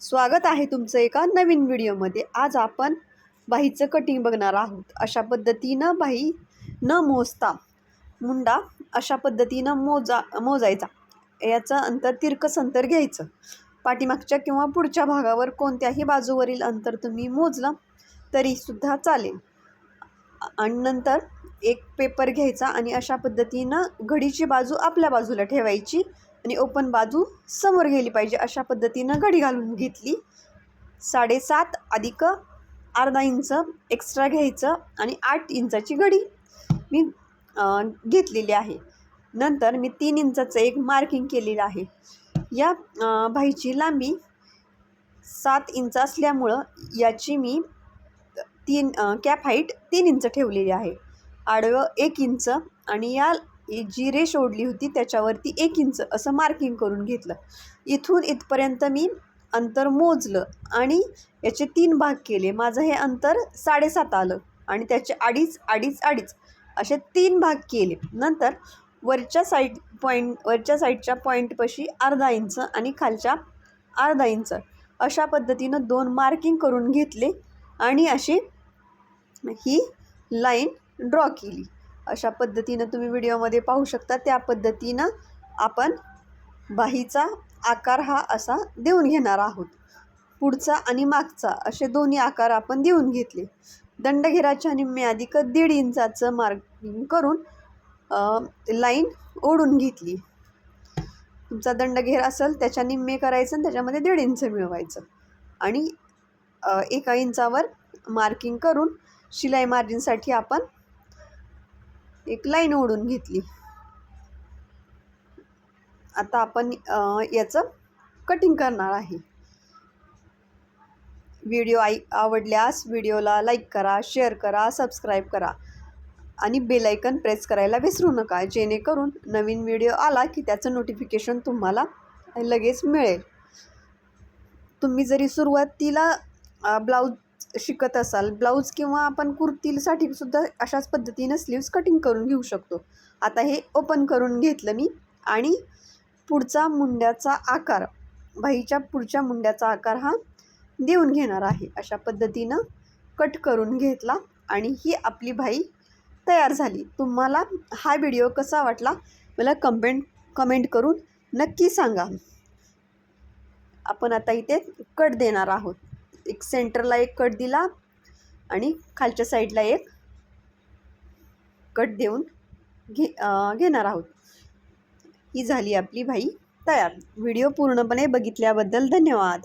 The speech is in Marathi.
स्वागत आहे तुमचं एका नवीन व्हिडिओमध्ये. आज आपण बाहीचं कटिंग बघणार आहोत. अशा पद्धतीनं बाही न मोजता मुंडा अशा पद्धतीनं मोजा मोजायचा. याचं अंतर तिरकस अंतर घ्यायचं. पाठीमागच्या किंवा पुढच्या भागावर कोणत्याही बाजूवरील अंतर तुम्ही मोजलं तरीसुद्धा चालेल. आणि नंतर एक पेपर घ्यायचा आणि अशा पद्धतीनं घडीची बाजू आपल्या बाजूला ठेवायची. आणि ओपन बाजू समोर गेली पाहिजे अशा पद्धतीनं घडी घालून घेतली. साडेसात अधिक अर्धा इंच एक्स्ट्रा घ्यायचं आणि आठ इंचाची घडी मी घेतलेली आहे. नंतर मी तीन इंचाचं एक मार्किंग केलेलं आहे. या भाईची लांबी सात इंच असल्यामुळं याची मी तीन कॅप हाईट तीन इंच ठेवलेली आहे. आडवं एक इंच आणि या जी रेष ओढली होती त्याच्यावरती एक इंच असं मार्किंग करून घेतलं. इथून इथपर्यंत मी अंतर मोजलं आणि याचे तीन भाग केले. माझं हे अंतर साडेसात आलं आणि त्याचे अडीच अडीच अडीच असे तीन भाग केले. नंतर वरच्या साईड पॉईंट वरच्या साईडच्या पॉईंटपाशी अर्धा इंच आणि खालच्या अर्धा इंच अशा पद्धतीनं दोन मार्किंग करून घेतले आणि अशी ही लाईन ड्रॉ केली. अशा पद्धतीनं तुम्ही व्हिडिओमध्ये पाहू शकता. त्या पद्धतीनं आपण बाहीचा आकार हा असा देऊन घेणार आहोत. पुढचा आणि मागचा असे दोन्ही आकार आपण देऊन घेतले. दंडघेराच्या निम्मे अधिक दीड इंचाचं मार्किंग करून लाईन ओढून घेतली. तुमचा दंडघेर असेल त्याच्या निम्मे करायचं आणि त्याच्यामध्ये दीड इंच मिळवायचं. आणि एका इंचावर मार्किंग करून शिलाई मार्जिनसाठी आपण एक लाईन ओढून घेतली. आता आपण याचं कटिंग करणार आहे. व्हिडिओ आई आवडल्यास व्हिडिओला लाईक करा शेअर करा सबस्क्राईब करा आणि बेलायकन प्रेस करायला विसरू नका जेणेकरून नवीन व्हिडिओ आला की त्याचं नोटिफिकेशन तुम्हाला लगेच मिळेल. तुम्ही जरी सुरुवातीला ब्लाऊज शिकत असाल ब्लाऊज किंवा आपण कुर्तीसाठी सुद्धा अशाच पद्धतीनं स्लीव्स कटिंग करून घेऊ शकतो. आता हे ओपन करून घेतलं मी आणि पुढचा मुंड्याचा आकार बाईच्या पुढच्या मुंड्याचा आकार हा देऊन घेणार आहे. अशा पद्धतीनं कट करून घेतला आणि ही आपली भाई तयार झाली. तुम्हाला हा व्हिडिओ कसा वाटला मला कमेंट कमेंट करून नक्की सांगा. आपण आता इथे कट देणार आहोत. एक सेंटरला एक कट दिला आणि खालच्या साईडला एक कट देऊन घे घेणार आहोत. ही झाली आपली भाई तयार. व्हिडिओ पूर्णपणे बघितल्याबद्दल धन्यवाद.